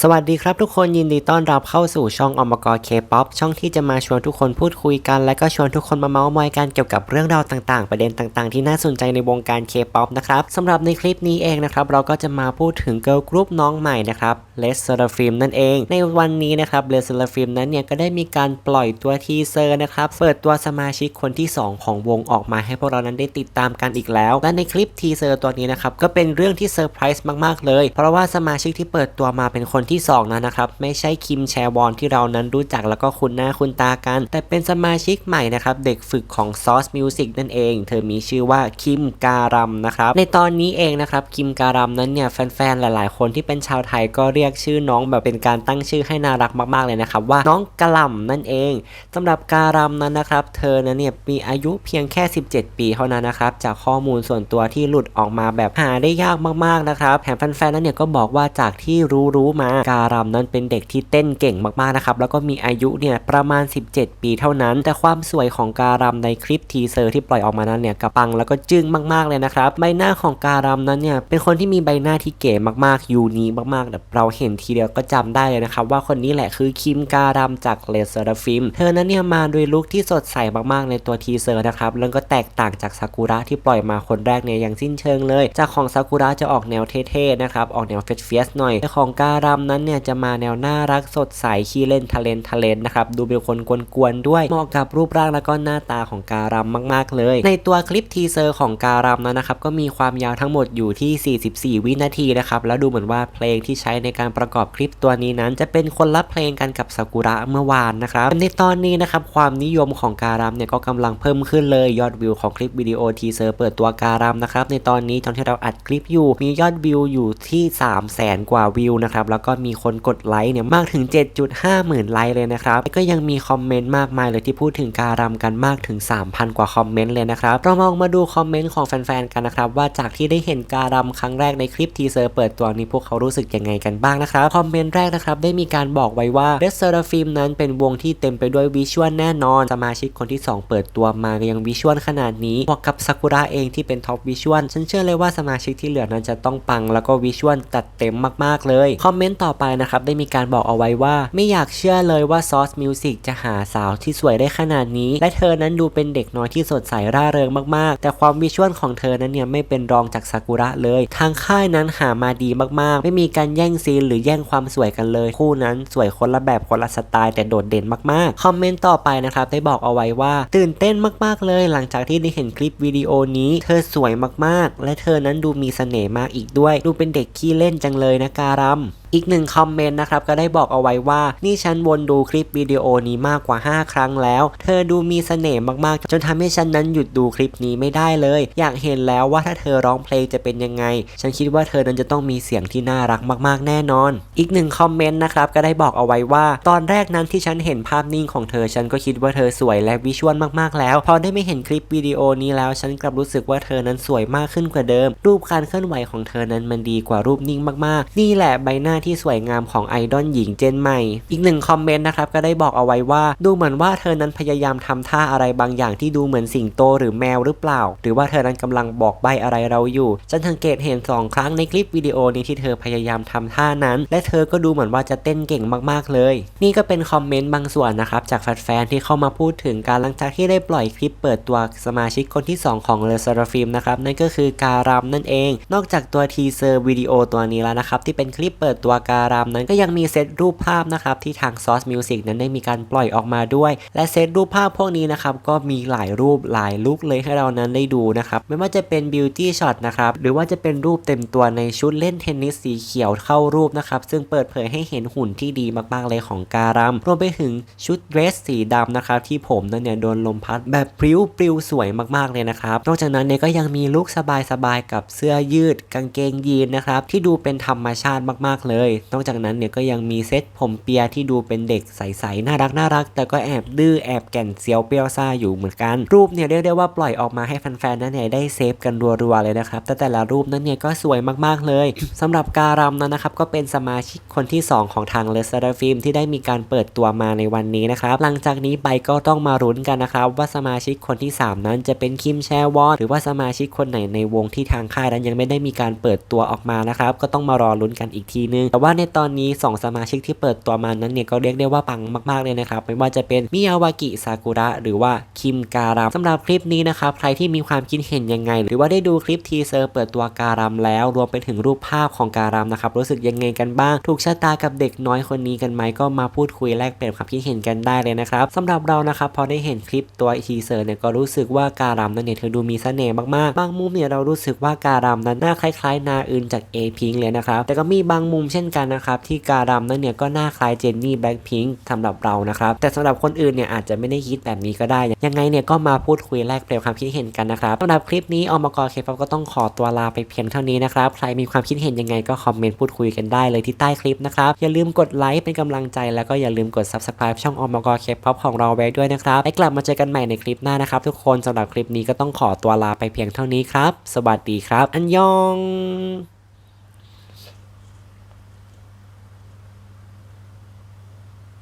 สวัสดีครับทุกคนยินดีต้อนรับเข้าสู่ช่องอมกรเคป๊อปช่องที่จะมาชวนทุกคนพูดคุยกัน และก็ชวนทุกคนมาเมาส์มอยกันเกี่ยวกับเรื่องราวต่างๆ ประเด็นต่างๆ ที่น่าสนใจในวงการเคป๊อปนะครับสำหรับในคลิปนี้เองนะครับเราก็จะมาพูดถึงเกิร์ลกรุ๊ปน้องใหม่นะครับเลสเซอร์ฟิมนั่นเอง ในวันนี้นะครับเลสเซอร์ฟิมนั้นเนี่ยก็ได้มีการปล่อยตัวทีเซอร์นะครับเปิดตัวสมาชิกคนที่ 2 ของวงออกมาให้พวกเรานั้นได้ติดตามกันอีกแล้ว และในคลิปทีเซอร์ตัวนี้นะครับก็เป็นเรื่องที่เซอร์ไพรส์มากๆเลย เพราะว่าสมาชิกที่เปิดตัวมาเป็นคนนที่สองนั้นนะครับไม่ใช่คิมแชวอนที่เรานั้นรู้จักแล้วก็คุ้นหน้าคุ้นตากัน แต่เป็นสมาชิกใหม่นะครับเด็กฝึกของ Sauce Music นั่นเอง เธอมีชื่อว่าคิมการัมนะครับในตอนนี้เองนะครับคิมการัมนั้นเนี่ยแฟนๆหลายๆ คนที่เป็นชาวไทยก็เรียกชื่อน้องแบบเป็นการตั้งชื่อให้น่ารักมากๆเลยนะครับว่าน้องกะล่ำนั่นเองสำหรับการัมนั้นนะครับเธอนั้นเนี่ยมีอายุเพียงแค่ 17 ปีเท่านั้นนะครับจากข้อมูลส่วนตัวที่หลุดออกมาแบบหาได้ยากมากๆนะครับแถมแฟนๆนั้นเนี่ยก็บอกว่าจากที่รู้ๆมาการัมนั้นเป็นเด็กที่เต้นเก่งมากๆนะครับแล้วก็มีอายุเนี่ยประมาณ 17 ปีเท่านั้น แต่ความสวยของการัมในคลิปทีเซอร์ที่ปล่อยออกมานั้นเนี่ยกระปังแล้วก็จึ้งมากๆเลยนะครับใบหน้าของการัมนั้นเนี่ยเป็นคนที่มีใบหน้าที่เก๋มากๆยูนีมากๆแบบเราเห็นทีเดียวก็จำได้เลยนะครับว่าคนนี้แหละคือคิมการัมจากเลเซอร์ฟิมเธอนั้นเนี่ยมาด้วยลุคที่สดใสมากๆในตัวทีเซอร์นะครับแล้วก็แตกต่างจากซากุระที่ปล่อยมาคนแรกเนี่ยอย่างสิ้นเชิงเลย จากของซากุระจะออกแนวเท่ๆนะครับออกแนวเฟสๆหน่อยแต่ของการัมนั้นเนี่ยจะมาแนวน่ารักสดใสขี้เล่นทะเลนทะเลนนะครับดูเป็นคนกวนๆด้วยเหมาะกับรูปร่างแล้วก็หน้าตาของการัมมาก ๆ เลย ในตัวคลิปทีเซอร์ของการัมนั้นนะครับก็มีความยาวทั้งหมดอยู่ที่ 44 วินาทีนะครับแล้วดูเหมือนว่าเพลงที่ใช้ในการประกอบคลิปตัวนี้นั้น จะเป็นคนละเพลงกันกับซากุระเมื่อวานนะครับในตอนนี้นะครับความนิยมของการัมเนี่ยก็กำลังเพิ่มขึ้นเลยยอดวิวของคลิปวิดีโอทีเซอร์เปิดตัวการัมนะครับในตอนนี้ตอนที่เราอัดคลิปอยู่มียอดวิวอยู่ที่ 3 0 0แสนกว่าวิวนะครับแล้วก็ก็มีคนกดไลค์เนี่ยมากถึง 7.5 หมื่นไลค์เลยนะครับก็ยังมีคอมเมนต์มากมายเลยที่พูดถึงการัมกันมากถึง 3,000 กว่าคอมเมนต์เลยนะครับเรามองมาดูคอมเมนต์ของแฟนๆกันนะครับว่าจากที่ได้เห็นการัมครั้งแรกในคลิปทีเซอร์เปิดตัวนี้พวกเขารู้สึกยังไงกันบ้างนะครับคอมเมนต์แรกนะครับได้มีการบอกไว้ว่า Red Seraphim นั้นเป็นวงที่เต็มไปด้วยวิชวลแน่นอนสมาชิกคนที่ 2 เปิดตัวมาก็ยังวิชวลขนาดนี้บวกกับซากุระเองที่เป็นท็อปวิชวลฉันเชื่อเลยว่าสมาชิกที่เหลือนั้นจะต้องปังแล้วก็วิชวลจัดเต็มมากๆเลยคอมเมนต์ต่อไปนะครับได้มีการบอกเอาไว้ว่า ไม่อยากเชื่อเลยว่า Sauce Music จะหาสาวที่สวยได้ขนาดนี้ และเธอนั้นดูเป็นเด็กน้อยที่สดใสร่าเริงมากๆ แต่ความวิชวลของเธอนั้นเนี่ยไม่เป็นรองจากซากุระเลย ทางค่ายนั้นหามาดีมากๆ ไม่มีการแย่งซีนหรือแย่งความสวยกันเลย คู่นั้นสวยคนละแบบคนละสไตล์แต่โดดเด่นมากๆคอมเมนต์ต่อไปนะครับได้บอกเอาไว้ว่า ตื่นเต้นมากๆเลย หลังจากที่ได้เห็นคลิปวิดีโอนี้ เธอสวยมากๆ และเธอนั้นดูมีเสน่ห์มากอีกด้วย ดูเป็นเด็กขี้เล่นจังเลยนะการัมอีกหนึ่งคอมเมนต์นะครับก็ได้บอกเอาไว้ว่า นี่ฉันวนดูคลิปวิดีโอนี้มากกว่า 5 ครั้งแล้ว เธอดูมีเสน่ห์มากๆ จนทำให้ฉันนั้นหยุดดูคลิปนี้ไม่ได้เลย อยากเห็นแล้วว่าถ้าเธอร้องเพลงจะเป็นยังไง ฉันคิดว่าเธอนั้นจะต้องมีเสียงที่น่ารักมากๆ แน่นอน อีกหนึ่งคอมเมนต์นะครับก็ได้บอกเอาไว้ว่า ตอนแรกนั้นที่ฉันเห็นภาพนิ่งของเธอ ฉันก็คิดว่าเธอสวยและวิชวลมากๆ แล้ว พอได้ไม่เห็นคลิปวิดีโอนี้แล้ว ฉันกลับรู้สึกว่าเธอนั้นสวยมากขึ้นกว่าเดิม รูปการเคลื่อนไหวของเธอนั้นมันดีกว่ารูปนิ่งมากๆ นี่แหละใบหน้าที่สวยงามของไอดอลหญิงเจนใหม่ อีกหนึ่งคอมเมนต์นะครับก็ได้บอกเอาไว้ว่า ดูเหมือนว่าเธอนั้นพยายามทำท่าอะไรบางอย่างที่ดูเหมือนสิงโตหรือแมวหรือเปล่า หรือว่าเธอนั้นกำลังบอกใบอะไรเราอยู่ฉันสังเกตเห็นสองครั้งในคลิปวิดีโอนี้ที่เธอพยายามทำท่านั้น และเธอก็ดูเหมือนว่าจะเต้นเก่งมากๆเลย นี่ก็เป็นคอมเมนต์บางส่วนนะครับจากแฟนๆที่เข้ามาพูดถึงการหลังจากที่ได้ปล่อยคลิปเปิดตัวสมาชิกคนที่ 2 ของเลเซอร์ฟิล์มนะครับนั่นก็คือการัมนั่นเอง นอกจากตัวทีเซอร์วิดีโอตัวนี้แล้วนะครับที่เป็นคลิปเปิดตัววการัมนั้นก็ยังมีเซตรูปภาพนะครับที่ทาง Source Music นั้นได้มีการปล่อยออกมาด้วย และเซตรูปภาพพวกนี้นะครับก็มีหลายรูปหลายลุคเลยให้เรานั้นได้ดูนะครับไม่ว่าจะเป็น Beauty Shot นะครับหรือว่าจะเป็นรูปเต็มตัวในชุดเล่นเทนนิสสีเขียวเข้ารูปนะครับซึ่งเปิดเผยให้เห็นหุ่นที่ดีมากๆเลยของการัมรวมไปถึงชุดเดรสสีดำนะครับที่ผมนั้นเนี่ยโดนลมพัดแบบพริ้วปลิวสวยมากๆเลยนะครับนอกจากนั้นเนี่ยก็ยังมีลุคสบายๆกับเสื้อยืดกางเกงยีนนะครับที่ดูเป็นธรรมชาติมากๆเลยนอกจากนั้นเนี่ยก็ยังมีเซตผมเปียที่ดูเป็นเด็กใสๆน่ารักน่ารัก แต่ก็แอบดื้อแอบแก่นเซียวเปรี้ยวซ่าอยู่เหมือนกัน รูปเนี่ยเรียกได้ว่าปล่อยออกมาให้แฟนๆนั้นเนี่ยได้เซฟกันรัวๆเลยนะครับแต่แต่ละรูปนั้นเนี่ยก็สวยมากๆเลยสำหรับการัมนั้นนะครับก็เป็นสมาชิกคนที่ 2 ของทางเลสเตอร์ฟิล์มที่ได้มีการเปิดตัวมาในวันนี้นะครับหลังจากนี้ไปก็ต้องมารุ้นกันนะครับว่าสมาชิกคนที่ 3 นั้นจะเป็นคิมแชวอนหรือว่าสมาชิกคนไหนในวงที่ทางค่ายนั้นยังไม่ได้มีการเปิดตัวออกมานะครับก็ต้องมารอลุ้นกันอีกทีนึงแต่ว่าในตอนนี้สองสมาชิกที่เปิดตัวมานั้นเนี่ยก็เรียกได้ว่าปังมากๆเลยนะครับไม่ว่าจะเป็นมิยาวากิซากุระ หรือว่าคิมการัมสำหรับคลิปนี้นะครับใครที่มีความคิดเห็นยังไง หรือว่าได้ดูคลิปทีเซอร์เปิดตัวการัมแล้ว รวมไปถึงรูปภาพของการัมนะครับรู้สึกยังไงกันบ้าง ถูกชะตากับเด็กน้อยคนนี้กันไหมก็มาพูดคุยแลกเปลี่ยนความคิดเห็นกันได้เลยนะครับสำหรับเรานะครับพอได้เห็นคลิปตัวทีเซอร์เนี่ยก็รู้สึกว่าการัมนั้นเนี่ยเธอดูมีเสน่ห์มากๆบางมุมเนี่ยเรารู้สึกว่าการัมนั้นหน้าคล้ายๆ นาอื่นจากเอพิงเลยนะครับแต่ก็มีบางมุมเช่นกันนะครับที่การัมนั้นเนี่ยก็หน้าคล้ายเจนนี่แบล็คพิงค์สำหรับเรานะครับแต่สำหรับคนอื่นเนี่ยอาจจะไม่ได้คิดแบบนี้ก็ได้ ยังไงเนี่ยก็มาพูดคุยแลกเปลี่ยนความคิดเห็นกันนะครับสำหรับคลิปนี้อมกรเคป๊อปก็ต้องขอตัวลาไปเพียงเท่านี้นะครับใครมีความคิดเห็นยังไงก็คอมเมนต์พูดคุยกันได้เลยที่ใต้คลิปนะครับอย่าลืมกดไลค์เป็นกำลังใจแล้วก็อย่าลืมกด subscribe ช่องอมกรเคป๊อปของเราไว้ด้วยนะครับไปกลับมาเจอกันใหม่ในคลิปหน้านะครับทุกคนสำหรับคลิปนี้ก็ต้องขอตัวลาไปเพียงเท่านี้ครับสวัสดีครับ อันยอง